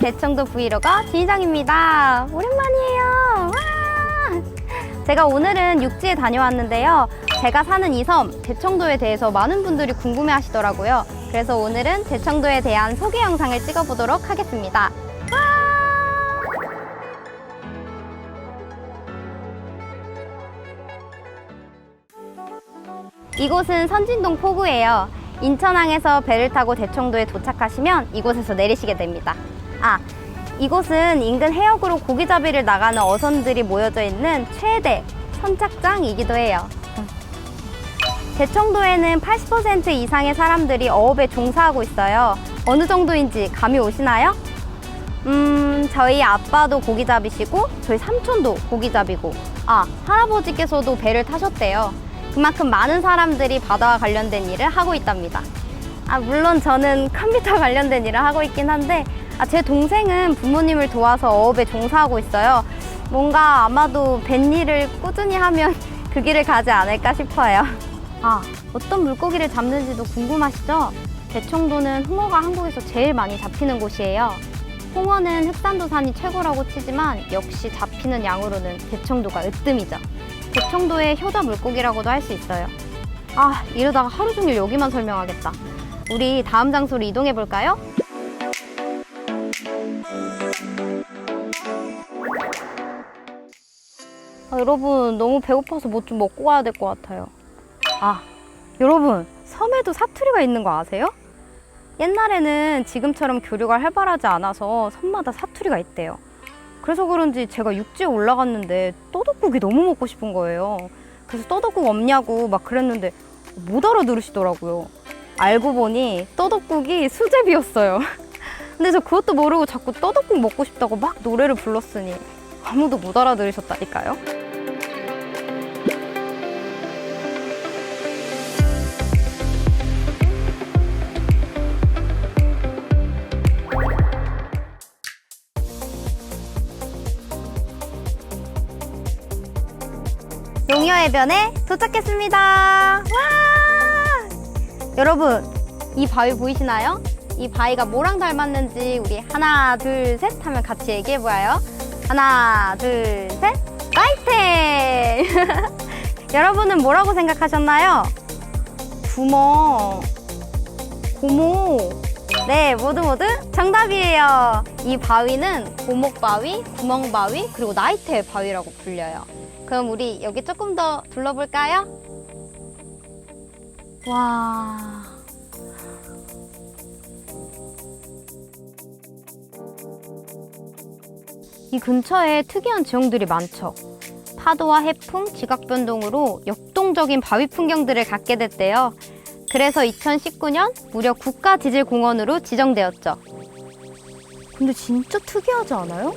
대청도 브이로거 진희정입니다. 오랜만이에요. 와! 제가 오늘은 육지에 다녀왔는데요. 제가 사는 이 섬 대청도에 대해서 많은 분들이 궁금해 하시더라고요. 그래서 오늘은 대청도에 대한 소개 영상을 찍어보도록 하겠습니다. 와! 이곳은 선진동 포구예요. 인천항에서 배를 타고 대청도에 도착하시면 이곳에서 내리시게 됩니다. 아, 이곳은 인근 해역으로 고기잡이를 나가는 어선들이 모여져 있는 최대 선착장이기도 해요. 대청도에는 80% 이상의 사람들이 어업에 종사하고 있어요. 어느 정도인지 감이 오시나요? 음, 저희 아빠도 고기잡이시고, 저희 삼촌도 고기잡이고, 아, 할아버지께서도 배를 타셨대요. 그만큼 많은 사람들이 바다와 관련된 일을 하고 있답니다. 아, 물론 저는 컴퓨터 관련된 일을 하고 있긴 한데, 아, 제 동생은 부모님을 도와서 어업에 종사하고 있어요. 뭔가 아마도 뱃일을 꾸준히 하면 그 길을 가지 않을까 싶어요. 아, 어떤 물고기를 잡는지도 궁금하시죠? 대청도는 홍어가 한국에서 제일 많이 잡히는 곳이에요. 홍어는 흑산도산이 최고라고 치지만 역시 잡히는 양으로는 대청도가 으뜸이죠. 대청도의 효자 물고기라고도 할 수 있어요. 아, 이러다가 하루 종일 여기만 설명하겠다. 우리 다음 장소로 이동해 볼까요? 아, 여러분 너무 배고파서 뭐 좀 먹고 가야 될 것 같아요. 아, 여러분 섬에도 사투리가 있는 거 아세요? 옛날에는 지금처럼 교류가 활발하지 않아서 섬마다 사투리가 있대요. 그래서 그런지 제가 육지에 올라갔는데 떠덕국이 너무 먹고 싶은 거예요. 그래서 떠덕국 없냐고 막 그랬는데 못 알아들으시더라고요. 알고 보니 떠덕국이 수제비였어요. 근데 저 그것도 모르고 자꾸 떠덕국 먹고 싶다고 막 노래를 불렀으니 아무도 못 알아들으셨다니까요. 해변에 도착했습니다. 와! 여러분, 이 바위 보이시나요? 이 바위가 뭐랑 닮았는지 우리 하나, 둘, 셋 하면 같이 얘기해 보아요. 하나, 둘, 셋. 나이테! 여러분은 뭐라고 생각하셨나요? 구멍, 고모. 네, 모두 모두 정답이에요. 이 바위는 고목바위, 구멍바위, 그리고 나이테 바위라고 불려요. 그럼 우리 여기 조금 더 둘러볼까요? 와. 이 근처에 특이한 지형들이 많죠. 파도와 해풍, 지각 변동으로 역동적인 바위 풍경들을 갖게 됐대요. 그래서 2019년 무려 국가 지질공원으로 지정되었죠. 근데 진짜 특이하지 않아요?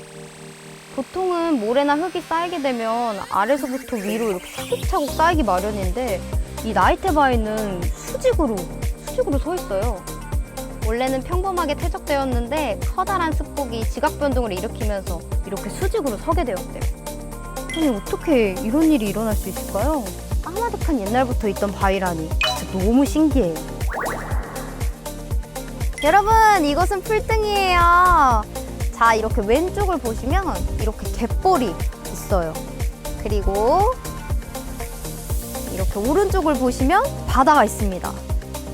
보통은 모래나 흙이 쌓이게 되면 아래서부터 위로 이렇게 차곡차곡 쌓이기 마련인데 이 나이테바위는 수직으로 수직으로 서 있어요. 원래는 평범하게 퇴적되었는데 커다란 습곡이 지각 변동을 일으키면서 이렇게 수직으로 서게 되었대요. 아니 어떻게 이런 일이 일어날 수 있을까요? 까마득한 옛날부터 있던 바위라니 진짜 너무 신기해요. 여러분 이곳은 풀등이에요. 자 이렇게 왼쪽을 보시면 이렇게 갯벌이 있어요. 그리고 이렇게 오른쪽을 보시면 바다가 있습니다.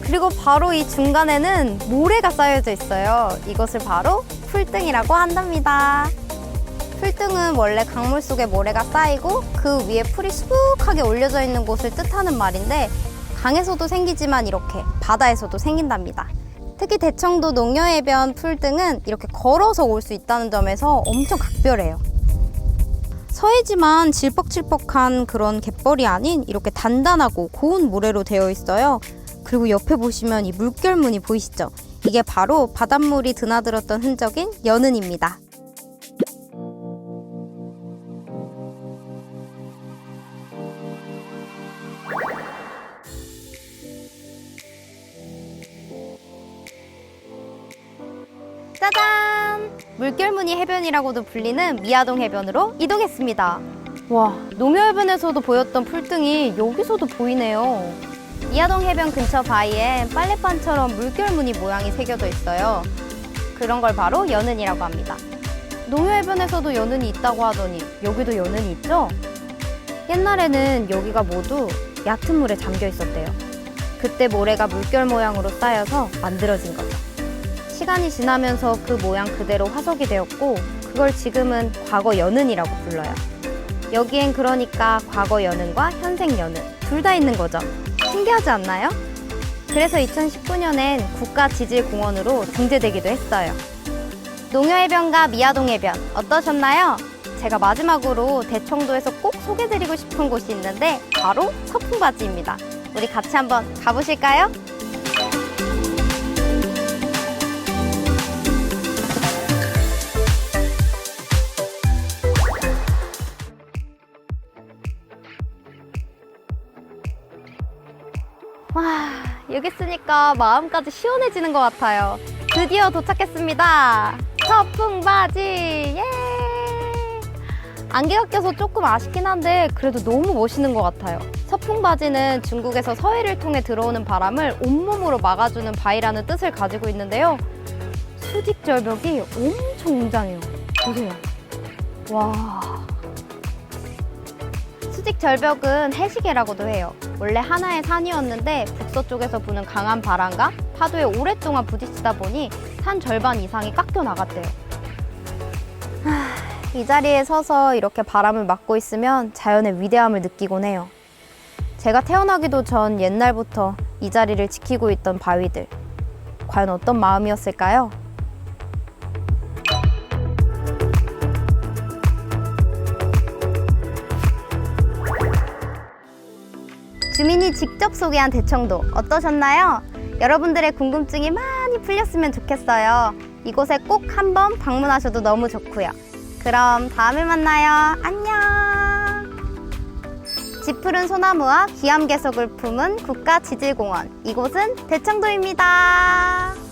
그리고 바로 이 중간에는 모래가 쌓여져 있어요. 이것을 바로 풀등이라고 한답니다. 풀등은 원래 강물 속에 모래가 쌓이고 그 위에 풀이 수북하게 올려져 있는 곳을 뜻하는 말인데 강에서도 생기지만 이렇게 바다에서도 생긴답니다. 특히 대청도 농여해변 풀 등은 이렇게 걸어서 올 수 있다는 점에서 엄청 각별해요. 서해지만 질퍽질퍽한 그런 갯벌이 아닌 이렇게 단단하고 고운 모래로 되어 있어요. 그리고 옆에 보시면 이 물결무늬 보이시죠? 이게 바로 바닷물이 드나들었던 흔적인 연은입니다. 짜잔! 물결무늬 해변이라고도 불리는 미아동 해변으로 이동했습니다. 와, 농여해변에서도 보였던 풀등이 여기서도 보이네요. 미아동 해변 근처 바위엔 빨래판처럼 물결무늬 모양이 새겨져 있어요. 그런 걸 바로 연은이라고 합니다. 농요해변에서도 연은이 있다고 하더니 여기도 연은이 있죠? 옛날에는 여기가 모두 얕은 물에 잠겨 있었대요. 그때 모래가 물결 모양으로 쌓여서 만들어진 거죠. 시간이 지나면서 그 모양 그대로 화석이 되었고 그걸 지금은 과거 연은이라고 불러요. 여기엔 그러니까 과거 연은과 현생 연은 둘 다 있는 거죠. 신기하지 않나요? 그래서 2019년엔 국가지질공원으로 등재되기도 했어요. 농여해변과 미아동해변 어떠셨나요? 제가 마지막으로 대청도에서 꼭 소개드리고 싶은 곳이 있는데 바로 서풍바지입니다. 우리 같이 한번 가보실까요? 있으니까 마음까지 시원해지는 것 같아요. 드디어 도착했습니다. 서풍바지, 예! 안개가 껴서 조금 아쉽긴 한데 그래도 너무 멋있는 것 같아요. 서풍바지는 중국에서 서해를 통해 들어오는 바람을 온몸으로 막아주는 바위라는 뜻을 가지고 있는데요. 수직 절벽이 엄청 웅장해요. 보세요. 와. 수직 절벽은 해시계라고도 해요. 원래 하나의 산이었는데 북서쪽에서 부는 강한 바람과 파도에 오랫동안 부딪히다 보니 산 절반 이상이 깎여 나갔대요. 하, 이 자리에 서서 이렇게 바람을 맞고 있으면 자연의 위대함을 느끼곤 해요. 제가 태어나기도 전 옛날부터 이 자리를 지키고 있던 바위들. 과연 어떤 마음이었을까요? 주민이 직접 소개한 대청도 어떠셨나요? 여러분들의 궁금증이 많이 풀렸으면 좋겠어요. 이곳에 꼭 한번 방문하셔도 너무 좋고요. 그럼 다음에 만나요. 안녕. 짙푸른 소나무와 귀암괴석을 품은 국가지질공원. 이곳은 대청도입니다.